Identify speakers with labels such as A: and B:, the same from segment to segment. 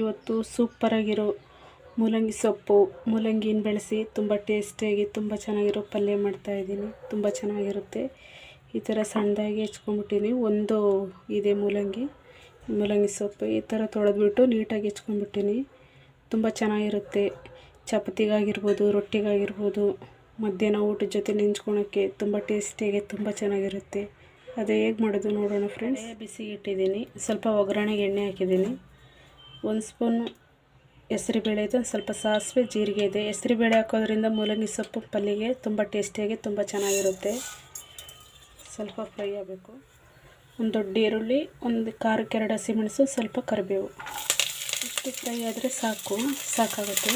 A: ಇವತ್ತು ಸೂಪರಾಗಿರೋ ಮೂಲಂಗಿ ಸೊಪ್ಪು, ಮೂಲಂಗಿನ ಬೆಳೆಸಿ ತುಂಬ ಟೇಸ್ಟಿಯಾಗಿ ತುಂಬ ಚೆನ್ನಾಗಿರೋ ಪಲ್ಯ ಮಾಡ್ತಾಯಿದ್ದೀನಿ ತುಂಬ ಚೆನ್ನಾಗಿರುತ್ತೆ. ಈ ಥರ ಸಣ್ಣದಾಗಿ ಹೆಚ್ಕೊಂಡ್ಬಿಟ್ಟಿನಿ ಒಂದು ಇದೆ ಮೂಲಂಗಿ ಮೂಲಂಗಿ ಸೊಪ್ಪು. ಈ ಥರ ತೊಳೆದ್ಬಿಟ್ಟು ನೀಟಾಗಿ ಹೆಚ್ಕೊಂಡ್ಬಿಟ್ಟಿನಿ ತುಂಬ ಚೆನ್ನಾಗಿರುತ್ತೆ. ಚಪಾತಿಗಾಗಿರ್ಬೋದು, ರೊಟ್ಟಿಗಾಗಿರ್ಬೋದು, ಮಧ್ಯಾಹ್ನ ಊಟದ ಜೊತೆ ನೆಂಚ್ಕೊಳೋಕ್ಕೆ ತುಂಬ ಟೇಸ್ಟಿಯಾಗಿ ತುಂಬ ಚೆನ್ನಾಗಿರುತ್ತೆ. ಅದು ಹೇಗೆ ಮಾಡೋದು ನೋಡೋಣ ಫ್ರೆಂಡ್ಸ್ ಬಿಸಿ ಇಟ್ಟಿದ್ದೀನಿ. ಸ್ವಲ್ಪ ಒಗ್ಗರಣೆಗೆ ಎಣ್ಣೆ ಹಾಕಿದ್ದೀನಿ. ಒಂದು ಸ್ಪೂನು ಹೆಸರುಬೇಳೆ ಇದೆ ಸ್ವಲ್ಪ ಸಾಸಿವೆ, ಜೀರಿಗೆ ಇದೆ. ಹೆಸರುಬೇಳೆ ಹಾಕೋದ್ರಿಂದ ಮೂಲಂಗಿ ಸೊಪ್ಪು ಪಲ್ಯಗೆ ತುಂಬ ಟೇಸ್ಟಿಯಾಗಿ ತುಂಬ ಚೆನ್ನಾಗಿರುತ್ತೆ. ಸ್ವಲ್ಪ ಫ್ರೈ ಆಗಬೇಕು. ಒಂದು ದೊಡ್ಡ ಈರುಳ್ಳಿ, ಒಂದು ಖಾರಕ್ಕೆ ಎರಡು ಹಸಿಮೆಣಸು ಸ್ವಲ್ಪ ಕರಿಬೇವು. ಇಷ್ಟು ಫ್ರೈ ಆದರೆ ಸಾಕು, ಸಾಕಾಗುತ್ತೆ.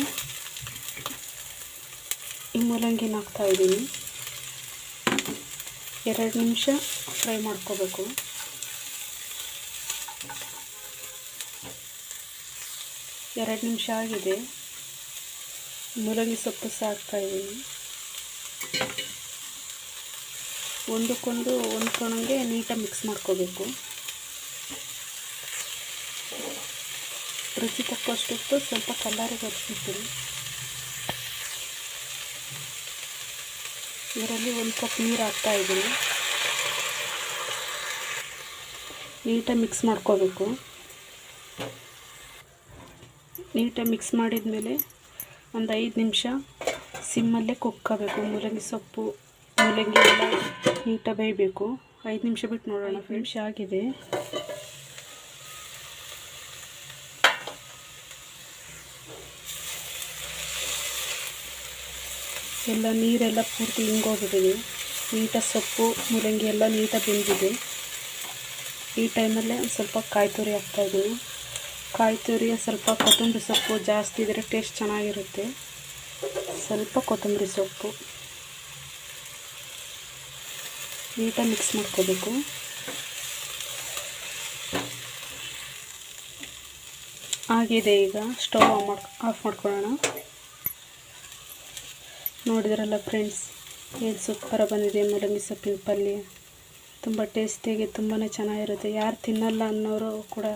A: ಈ ಮೂಲಂಗಿನ ಹಾಕ್ತಾಯಿದ್ದೀನಿ ಎರಡು ನಿಮಿಷ ಫ್ರೈ ಮಾಡ್ಕೋಬೇಕು. ಎರಡು ನಿಮಿಷ ಆಗಿದೆ. ಮೂಲಂಗಿ ಸೊಪ್ಪು ಸಾಕ್ತಾಯಿದ್ದೀನಿ ಒಂದಕ್ಕೊಂದು ಹೊಂದ್ಕೊಳಂಗೆ ನೀಟಾಗಿ ಮಿಕ್ಸ್ ಮಾಡ್ಕೋಬೇಕು. ರುಚಿ ತಕ್ಕಷ್ಟು ಉಪ್ಪು ಸ್ವಲ್ಪ ಕಲ್ಲರಿಗೆ ಹಚ್ಬಿಡ್ತೀನಿ ಇದರಲ್ಲಿ ಒಂದು ಕಪ್ ನೀರು ಹಾಕ್ತಾ ಇದ್ದೀನಿ. ನೀಟಾಗಿ ಮಿಕ್ಸ್ ಮಾಡ್ಕೋಬೇಕು. ನೀಟಾಗಿ ಮಿಕ್ಸ್ ಮಾಡಿದ ಮೇಲೆ ಒಂದು ಐದು ನಿಮಿಷ ಸಿಮ್ಮಲ್ಲೇ ಕುಕ್ಕೋಬೇಕು. ಮೂಲಂಗಿ ಸೊಪ್ಪು ಮೂಲಂಗಿ ಎಲ್ಲ ನೀಟಾಗಿ ಬೇಯಬೇಕು. ಐದು ನಿಮಿಷ ಬಿಟ್ಟು ನೋಡೋಣ ನಿಮಿಷ ಆಗಿದೆ. ಎಲ್ಲ ನೀರೆಲ್ಲ ಪೂರ್ತಿ ಹಿಂಗೋಗ್ಬಿಟ್ಟಿದೆ ನೀಟಾಗಿ ಸೊಪ್ಪು, ಮೂಲಂಗಿ ಎಲ್ಲ ನೀಟಾಗಿ ಬೆಂದಿದೆ. ಈ ಟೈಮಲ್ಲೇ ಒಂದು ಸ್ವಲ್ಪ ಕಾಯಿ ತುರಿ ಹಾಕ್ತಾಯಿದ್ದೀನಿ ಕಾಯಿ ತುರಿ, ಸ್ವಲ್ಪ ಕೊತ್ತಂಬರಿ ಸೊಪ್ಪು ಜಾಸ್ತಿ ಇದ್ದರೆ ಟೇಸ್ಟ್ ಚೆನ್ನಾಗಿರುತ್ತೆ. ಸ್ವಲ್ಪ ಕೊತ್ತಂಬರಿ ಸೊಪ್ಪು. ನೀಟಾಗಿ ಮಿಕ್ಸ್ ಮಾಡ್ಕೋಬೇಕು. ಆಗಿದೆ ಈಗ. ಸ್ಟವ್ ಮಾಡಿ ಆಫ್ ಮಾಡ್ಕೊಳ್ಳೋಣ. ನೋಡಿದ್ರಲ್ಲ ಫ್ರೆಂಡ್ಸ್ ಏನು ಸೂಪರ ಬಂದಿದೆ ಮೂಲಂಗಿ ಸೊಪ್ಪಿನ ಪಲ್ಯ. ತುಂಬ ಟೇಸ್ಟಿಯಾಗಿ ತುಂಬಾ ಚೆನ್ನಾಗಿರುತ್ತೆ. ಯಾರು ತಿನ್ನಲ್ಲ ಅನ್ನೋರು ಕೂಡ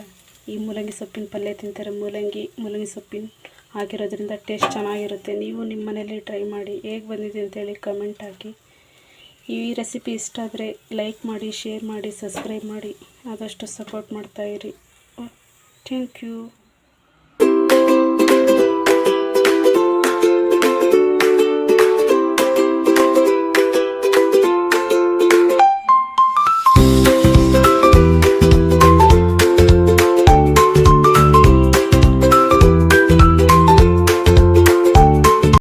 A: ಈ ಮೂಲಂಗಿ ಸೊಪ್ಪಿನ ಪಲ್ಯ ತಿಂತಾರೆ. ಮೂಲಂಗಿ ಮೂಲಂಗಿ ಸೊಪ್ಪಿನ ಆಗಿರೋದ್ರಿಂದ ಟೇಸ್ಟ್ ಚೆನ್ನಾಗಿರುತ್ತೆ. ನೀವು ನಿಮ್ಮ ಮನೇಲಿ ಟ್ರೈ ಮಾಡಿ. ಹೇಗೆ ಬಂದಿದೆ ಅಂತೇಳಿ ಕಮೆಂಟ್ ಹಾಕಿ. ಈ ರೆಸಿಪಿ ಇಷ್ಟ ಆದರೆ ಲೈಕ್ ಮಾಡಿ ಶೇರ್ ಮಾಡಿ ಸಬ್ಸ್ಕ್ರೈಬ್ ಮಾಡಿ. ಆದಷ್ಟು ಸಪೋರ್ಟ್ ಮಾಡ್ತಾಯಿರಿ ಥ್ಯಾಂಕ್ ಯು